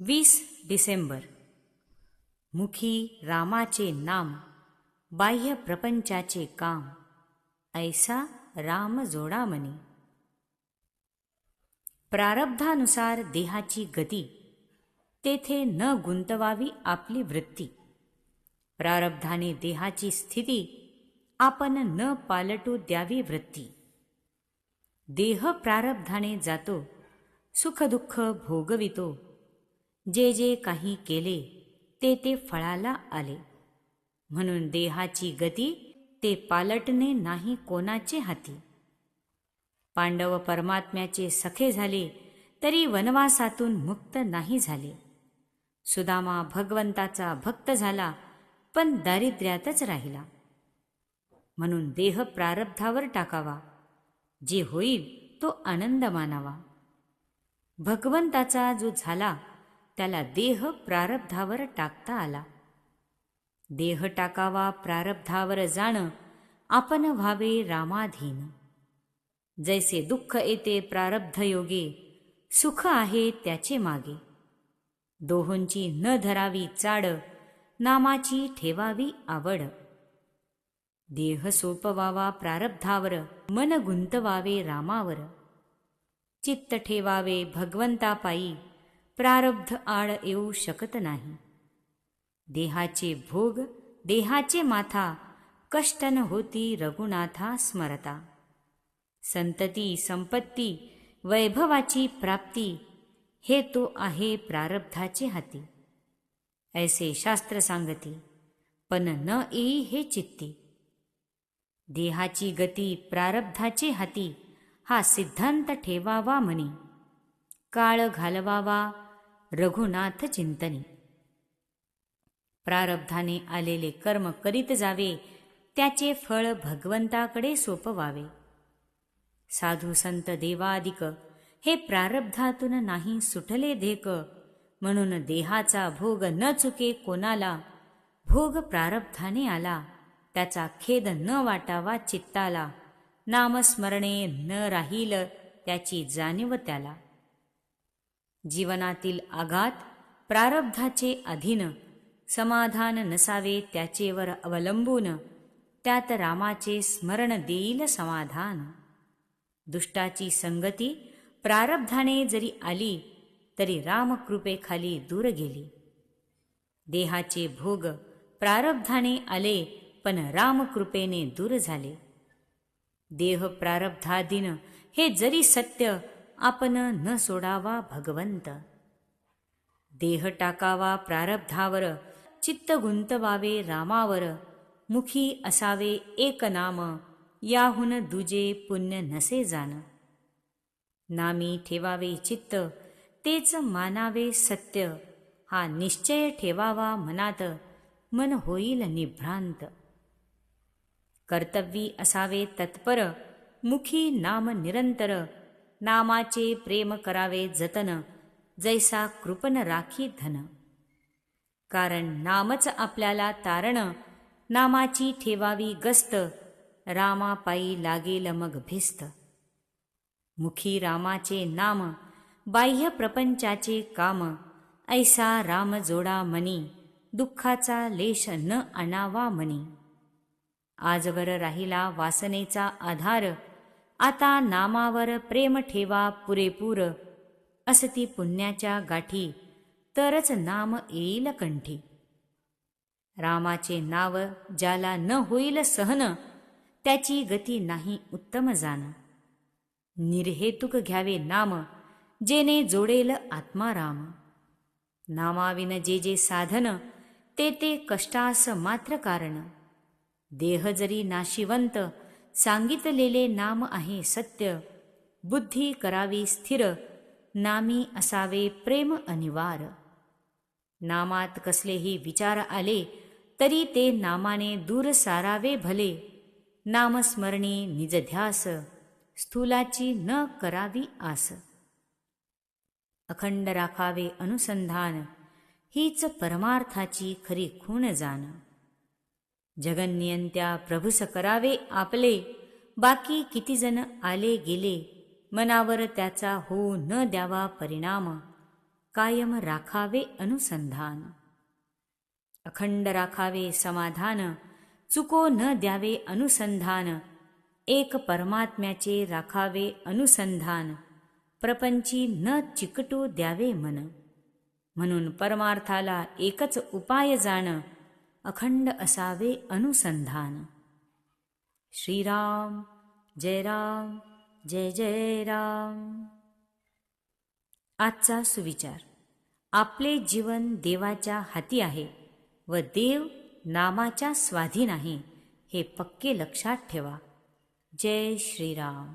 वीस डिसेंबर. मुखी रामाचे नाम बाह्य प्रपंचाचे काम ऐसा राम जोडामनी प्रारब्धानुसार देहाची गती तेथे न गुंतवावी आपली वृत्ती. प्रारब्धाने देहाची स्थिती आपण न पालटू द्यावी वृत्ती. देह प्रारब्धाने जातो सुखदुःख भोगवितो जे जे काही केले ते ते फळाला आले. म्हणून देहाची गती ते पालटणे नाही कोणाचे हाती. पांडव परमात्म्याचे सखे झाले तरी वनवासातून मुक्त नाही झाले. सुदामा भगवंताचा भक्त झाला पण दारिद्र्यातच राहिला. म्हणून देह प्रारब्धावर टाकावा. जे होईल तो आनंद मानावा. भगवंताचा जो झाला त्याला देह प्रारब्धावर टाकता आला. देह टाकावा प्रारब्धावर जाणं आपण व्हावे रामाधीन. जैसे दुःख येते प्रारब्ध योगे सुख आहे त्याचे मागे. दोहोंची न धरावी चाड नामाची ठेवावी आवड. देह सोपवावा प्रारब्धावर मन गुंतवावे रामावर. चित्त ठेवावे भगवंतापायी प्रारब्ध आड येऊ शकत नाही. देहाचे भोग देहाचे माथा कष्टन होती रघुनाथा स्मरता. संतती संपत्ती वैभवाची प्राप्ती हे तो आहे प्रारब्धाचे हाती. ऐसे शास्त्र सांगती पण न येई हे चित्ती. देहाची गती प्रारब्धाचे हाती हा सिद्धांत ठेवावा म्हणे. काळ घालवावा रघुनाथ चिंतनी. प्रारब्धाने आलेले कर्म करीत जावे त्याचे फळ भगवंताकडे सोपवावे. साधू संत देवादिक हे प्रारब्धातून नाही सुटले धेक म्हणून देहाचा भोग न चुके कोणाला भोग प्रारब्धाने आला त्याचा खेद न वाटावा चित्ताला नामस्मरणे न राहील त्याची जाणीव त्याला. जीवनातील आघात प्रारब्धाचे अधीन समाधान नसावे त्याचेवर अवलंबून त्यात रामाचे स्मरण देईल समाधान. दुष्टाची संगती प्रारब्धाने जरी आली तरी रामकृपेखाली दूर गेली. देहाचे भोग प्रारब्धाने आले पण रामकृपेने दूर झाले. देह प्रारब्धाधीन हे जरी सत्य आपण न सोडावा भगवंत. देह टाकावा प्रारब्धावर चित्त गुंतवावे रामावर मुखी असावे एक नाम याहून दुजे पुण्य नसे जाण. नामी ठेवावे चित्त तेच मानावे सत्य हा निश्चय ठेवावा मनात मन होईल निभ्रांत. कर्तव्यी असावे तत्पर मुखी नाम निरंतर नामाचे प्रेम करावे जतन जैसा कृपन राखी धन. कारण नामच आपल्याला तारण नामाची ठेवावी गस्त रामापायी लागेल मग भिस्त. मुखी रामाचे नाम बाह्य प्रपंचाचे काम ऐसा राम जोडा मनी दुःखाचा लेश न आणावा मनी. आजवर राहिला वासनेचा आधार आता नामावर प्रेम ठेवा पुरेपूर असती पुण्याच्या गाठी तरच नाम येईल कंठी. रामाचे नाव ज्याला न होईल सहन त्याची गती नाही उत्तम जाण. निर्हेतुक घ्यावे नाम जेने जोडेल आत्माराम. नामाविन जे जे साधन ते ते कष्टास मात्र कारण. देह जरी नाशिवंत सांगितलेले नाम आहे सत्य. बुद्धी करावी स्थिर. नामी असावे प्रेम अनिवार. नामात कसलेही विचार आले तरी ते नामाने दूर सारावे भले. नामस्मरणी निजध्यास स्थूलाची न करावी आस. अखंड राखावे अनुसंधान. हीच परमार्थाची खरी खूण जाण. जगन्नियंत्या प्रभुस करावे आपले. बाकी किती जण आले गेले मनावर त्याचा होऊ न द्यावा परिणाम. कायम राखावे अनुसंधान. अखंड राखावे समाधान चुको न द्यावे अनुसंधान. एक परमात्म्याचे राखावे अनुसंधान. प्रपंची न चिकटू द्यावे मन. म्हणून परमार्थाला एकच उपाय जाण अखंड असावे अनुसंधान. श्रीराम जय राम जय जय राम आजचा सुविचार. आपले जीवन देवाच्या हाती आहे व देव नामाच्या स्वाधीन आहे हे पक्के लक्षात ठेवा. जय श्रीराम.